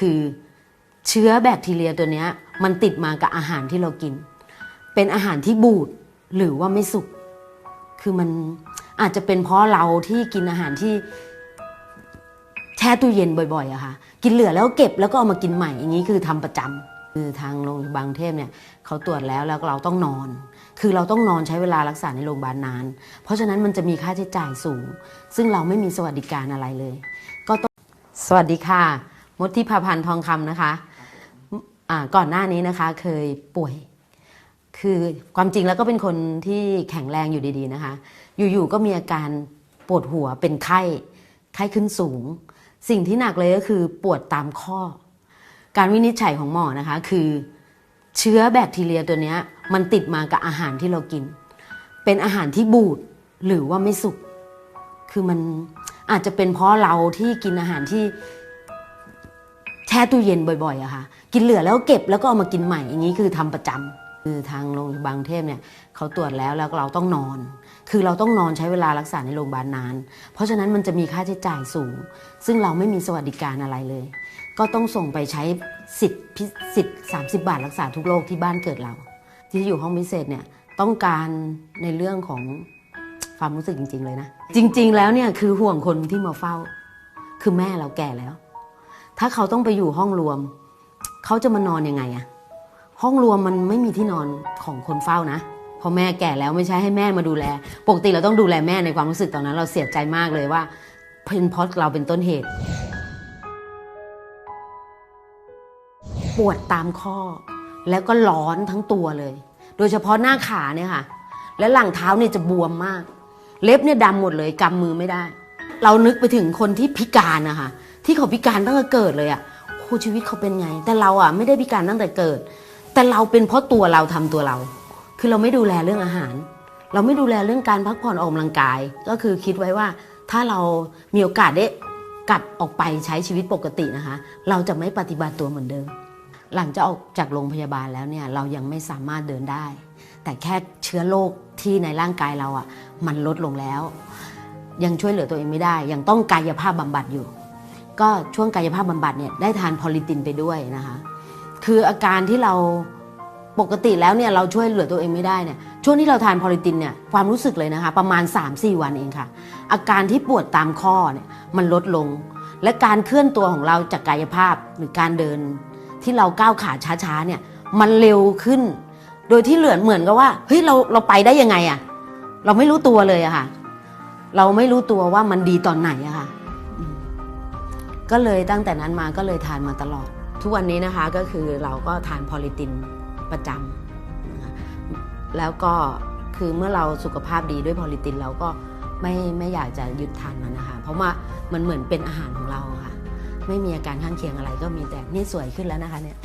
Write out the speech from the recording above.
คือเชื้อแบคทีเรียตัวนี้มันติดมากับอาหารที่เรากิน เป็นอาหารที่บูดหรือว่าไม่สุก คือมันอาจจะเป็นเพราะเราที่กินอาหารที่แช่ตู้เย็นบ่อยๆอะค่ะ กินเหลือแล้วเก็บแล้วก็เอามากินใหม่อย่างนี้คือทำประจำคือทางโรงพยาบาลเทพเนี่ยเขาตรวจแล้วแล้วเราต้องนอน คือเราต้องนอนใช้เวลารักษาในโรงพยาบาลนาน เพราะฉะนั้นมันจะมีค่าใช้จ่ายสูง ซึ่งเราไม่มีสวัสดิการอะไรเลย ก็ต้องสวัสดีค่ะ มดทิพาพันธ์ทองคำนะคะอ่าก่อนหน้านี้นะคะเคยป่วย คือความจริงแล้วก็เป็นคนที่แข็งแรงอยู่ดีๆนะคะ อยู่ๆก็มีอาการปวดหัวเป็นไข้ ไข้ขึ้นสูง สิ่งที่หนักเลยก็คือปวดตามข้อ การวินิจฉัยของหมอนะคะ คือเชื้อแบคทีเรียตัวเนี้ยมันติดมากับอาหารที่เรากิน เป็นอาหารที่บูดหรือว่าไม่สุก คือมันอาจจะเป็นเพราะเราที่กินอาหารที่แช่ตู้เย็นบ่อยๆอะค่ะ กินเหลือแล้วเก็บแล้วก็เอามากินใหม่อย่างนี้คือทำประจำคือทางโรงพยาบาลเทพเนี่ยเขาตรวจแล้วแล้วเราต้องนอน คือเราต้องนอนใช้เวลารักษาในโรงพยาบาลนาน เพราะฉะนั้นมันจะมีค่าใช้จ่ายสูง ซึ่งเราไม่มีสวัสดิการอะไรเลย ก็ต้องส่งไปใช้สิทธิ์พิสิทธิ์30บาทรักษาทุกโรคที่บ้านเกิดเรา ที่อยู่ห้องพิเศษเนี่ยต้องการในเรื่องของความรู้สึกจริง ๆ เลยนะ จริง ๆ แล้วเนี่ยคือห่วงคนที่มาเฝ้า คือแม่เราแก่แล้ว ถ้าเขาต้องไปอยู่ห้องรวม เขาจะมานอนยังไงอะห้องรวมมันไม่มีที่นอนของคนเฝ้านะพราะแม่แก่แล้วไม่ใช่ให้แม่มาดูแล ปกติเราต้องดูแลแม่ในความรู้สึกตอนนั้น เราเสียใจมากเลยว่าเป็นเพราะเราเป็นต้นเหตุ ปวดตามข้อ แล้วก็ร้อนทั้งตัวเลย โดยเฉพาะหน้าขาเนี่ยค่ะ และหลังเท้าเนี่ยจะบวมมาก เล็บเนี่ยดำหมดเลยกำมือไม่ได้ เรานึกไปถึงคนที่พิการนะคะ ที่เขาพิการตั้งแต่เกิดเลยอะ่ะโหชีวิตเขาเป็นไง แต่เราอะ่ะไม่ได้พิการตั้งแต่เกิด แต่เราเป็นเพราะตัวเราทำตัวเรา คือเราไม่ดูแลเรื่องอาหาร เราไม่ดูแลเรื่องการพักผ่อนออกกำลังกาย ก็คือคิดไว้ว่าถ้าเรามีโอกาสได้กลับออกไปใช้ชีวิตปกตินะคะ เราจะไม่ปฏิบัติตัวเหมือนเดิม หลังจากออกจากโรงพยาบาลแล้วเนี่ยเรายังไม่สามารถเดินได้ แต่แค่เชื้อโรคที่ในร่างกายเราอะ่ะมันลดลงแล้ว ยังช่วยเหลือตัวเองไม่ได้ ยังต้องกายภาพบำบัดอยู่ ก็ช่วงกายภาพบำบัดเนี่ยได้ทานพอลิตินไปด้วยนะคะ คืออาการที่เราปกติแล้วเนี่ยเราช่วยเหลือตัวเองไม่ได้เนี่ยช่วงที่เราทานพอลิตินเนี่ยความรู้สึกเลยนะคะ ประมาณ 3-4 วันเองค่ะ อาการที่ปวดตามข้อเนี่ยมันลดลง และการเคลื่อนตัวของเราจากกายภาพหรือการเดิน ที่เราก้าวขาช้าๆเนี่ยมันเร็วขึ้น โดยที่เหลือนเหมือนกับว่าเฮ้ยเราเราไปได้ยังไงอะเราไม่รู้ตัวเลยอะค่ะ เราไม่รู้ตัวว่ามันดีตอนไหนอะค่ะ ก็เลยตั้งแต่นั้นมาก็เลยทานมาตลอด ทุกวันนี้นะคะก็คือเราก็ทานพอลิตินประจำแล้วก็คือเมื่อเราสุขภาพดีด้วยพอลิตินเราก็ไม่ไม่อยากจะหยุดทานมันนะคะ เพราะว่ามันเหมือนเป็นอาหารของเราค่ะ ไม่มีอาการข้างเคียงอะไรก็มีแต่นี่สวยขึ้นแล้วนะคะเนี่ย